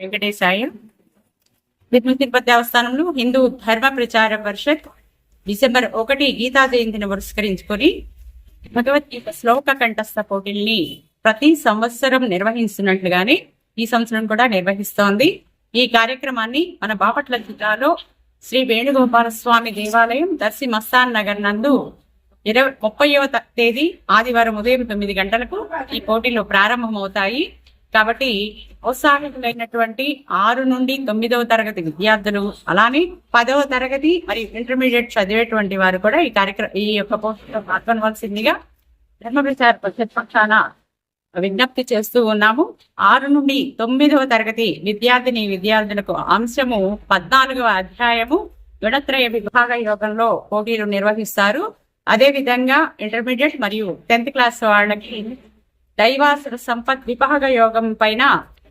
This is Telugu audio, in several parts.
వెంకటేశాయ తిరుమల తిరుపతి దేవస్థానంలో హిందూ ధర్మ ప్రచార పరిషత్ డిసెంబర్ ఒకటి గీతా జయంతిని పురస్కరించుకొని భగవద్గీత శ్లోక కంఠస్థ పోటీల్ని ప్రతి సంవత్సరం నిర్వహిస్తున్నట్లుగానే ఈ సంవత్సరం కూడా నిర్వహిస్తోంది. ఈ కార్యక్రమాన్ని మన బాపట్ల జిల్లాలో శ్రీ వేణుగోపాల స్వామి దేవాలయం దర్శి మస్తాన్ నగర్ నందు ఇరవై ముప్పైవ త- తేదీ ఆదివారం ఉదయం తొమ్మిది గంటలకు ఈ పోటీలు ప్రారంభమవుతాయి. కాబట్టి ఉత్సాహితులైనటువంటి ఆరు నుండి తొమ్మిదవ తరగతి విద్యార్థులు అలానే పదవ తరగతి మరియు ఇంటర్మీడియట్ చదివేటువంటి వారు కూడా ఈ కార్యక్రమం ఈ యొక్క పోటీలో పాల్గొనవలసిందిగా ధర్మ ప్రచార పరిషత్ పక్షాన విజ్ఞప్తి చేస్తూ ఉన్నాము. ఆరు నుండి తొమ్మిదవ తరగతి విద్యార్థిని విద్యార్థులకు అంశము పద్నాలుగవ అధ్యాయము గుణత్రయ విభాగ యోగంలో పోటీలు నిర్వహిస్తారు. అదే విధంగా ఇంటర్మీడియట్ మరియు టెన్త్ క్లాస్ వాళ్ళకి దైవాసుర సంపత్ విభాగ యోగం పైన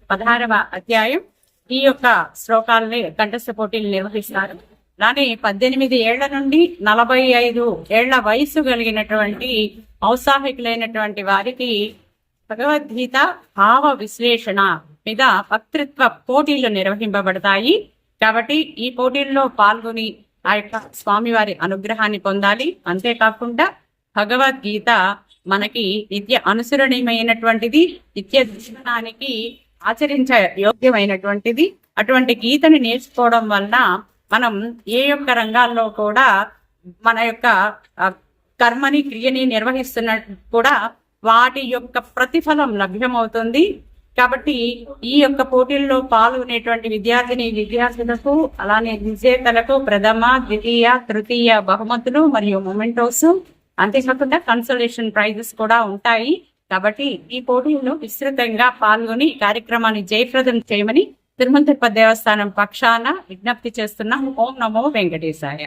పదహారవ అధ్యాయం ఈ యొక్క శ్లోకాలని కంఠస్థ పోటీలు నిర్వహిస్తారు. అలానే పద్దెనిమిది ఏళ్ళ నుండి నలభై ఐదు ఏళ్ళ వయసు కలిగినటువంటి ఔత్సాహికులైనటువంటి వారికి భగవద్గీత భావ విశ్లేషణ మీద వక్తృత్వ పోటీలు నిర్వహింపబడతాయి. కాబట్టి ఈ పోటీల్లో పాల్గొని ఆ యొక్క స్వామివారి అనుగ్రహాన్ని పొందాలి. అంతేకాకుండా భగవద్గీత మనకి నిత్య అనుసరణీయమైనటువంటిది నిత్య జీవనానికి ఆచరించ యోగ్యమైనటువంటిది. అటువంటి గీతను నేర్చుకోవడం వలన మనం ఏ యొక్క రంగాల్లో కూడా మన యొక్క కర్మని క్రియని నిర్వహిస్తున్నట్టు కూడా వాటి యొక్క ప్రతిఫలం లభ్యమవుతుంది. కాబట్టి ఈ యొక్క పోటీల్లో పాల్గొనేటువంటి విద్యార్థిని విద్యార్థులకు అలానే విజేతలకు ప్రథమ ద్వితీయ తృతీయ బహుమతులు మరియు మొమెంటోస్ అంతేకాకుండా కన్సల్టేషన్ ప్రైజెస్ కూడా ఉంటాయి. కాబట్టి ఈ పోటీల్లో విస్తృతంగా పాల్గొని కార్యక్రమాన్ని జయప్రదం చేయమని తిరుమల తిరుపతి దేవస్థానం పక్షాన విజ్ఞప్తి చేస్తున్నాం. ఓం నమో వెంకటేశాయ.